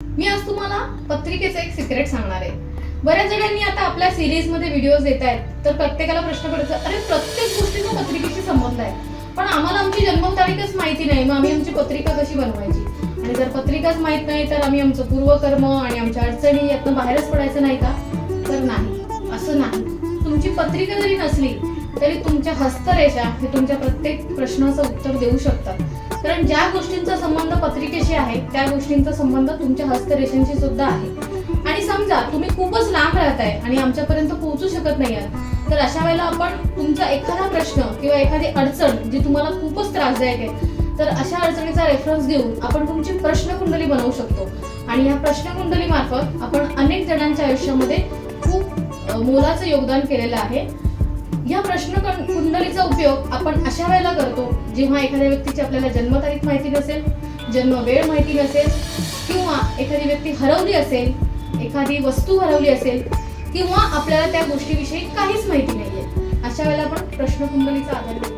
मी आज तुम्हाला पत्रिकेचं एक सिक्रेट सांगणार आहे. बऱ्याच जणांनी आता आपल्या सिरीजमध्ये व्हिडिओज येत आहेत तर प्रत्येकाला प्रश्न पडतो अरे प्रत्येक गोष्टीचा पत्रिकेशी संबंध आहे. पण आम्हाला आमची जन्मतारीखच माहिती नाही मग आम्ही आमची पत्रिका कशी बनवायची? आणि जर पत्रिकाच माहीत नाही तर आम्ही आमचं पूर्वकर्म आणि आमच्या अडचणी यातनं बाहेरच पडायचं नाही का? तर नाही असं नाही. तुमची पत्रिका जरी नसली तरी तुमच्या हस्तरेषा हे तुमच्या प्रत्येक प्रश्नाचं उत्तर देऊ शकतात. कारण ज्या गोष्टींचा संबंध पत्रिकेशी आहे त्या गोष्टींचा संबंध तुमच्या हस्तरेषांशी सुद्धा आहे. आणि समजा तुम्ही खूपच लांब राहताय आणि आमच्यापर्यंत पोहोचू शकत नाही आहात तर अशा वेळेला आपण तुमचा एखादा प्रश्न किंवा एखादी अडचण जी तुम्हाला खूपच त्रासदायक आहे तर अशा अडचणीचा रेफरन्स घेऊन आपण तुमची प्रश्नकुंडली बनवू शकतो. आणि या प्रश्नकुंडली मार्फत आपण अनेक जणांच्या आयुष्यामध्ये खूप मोलाचं योगदान केलेलं आहे. या प्रश्न कुंडलीचा उपयोग आपण अशा वेळेला करतो जेव्हा एखाद्या व्यक्तीची आपल्याला जन्मतारीख माहिती नसेल जन्म वेळ माहिती नसेल किंवा एखादी व्यक्ती हरवली असेल एखादी वस्तू हरवली असेल किंवा आपल्याला त्या गोष्टीविषयी काहीच माहिती नाहीये. अशा वेळेला आपण प्रश्नकुंडलीचा आधार घेतो.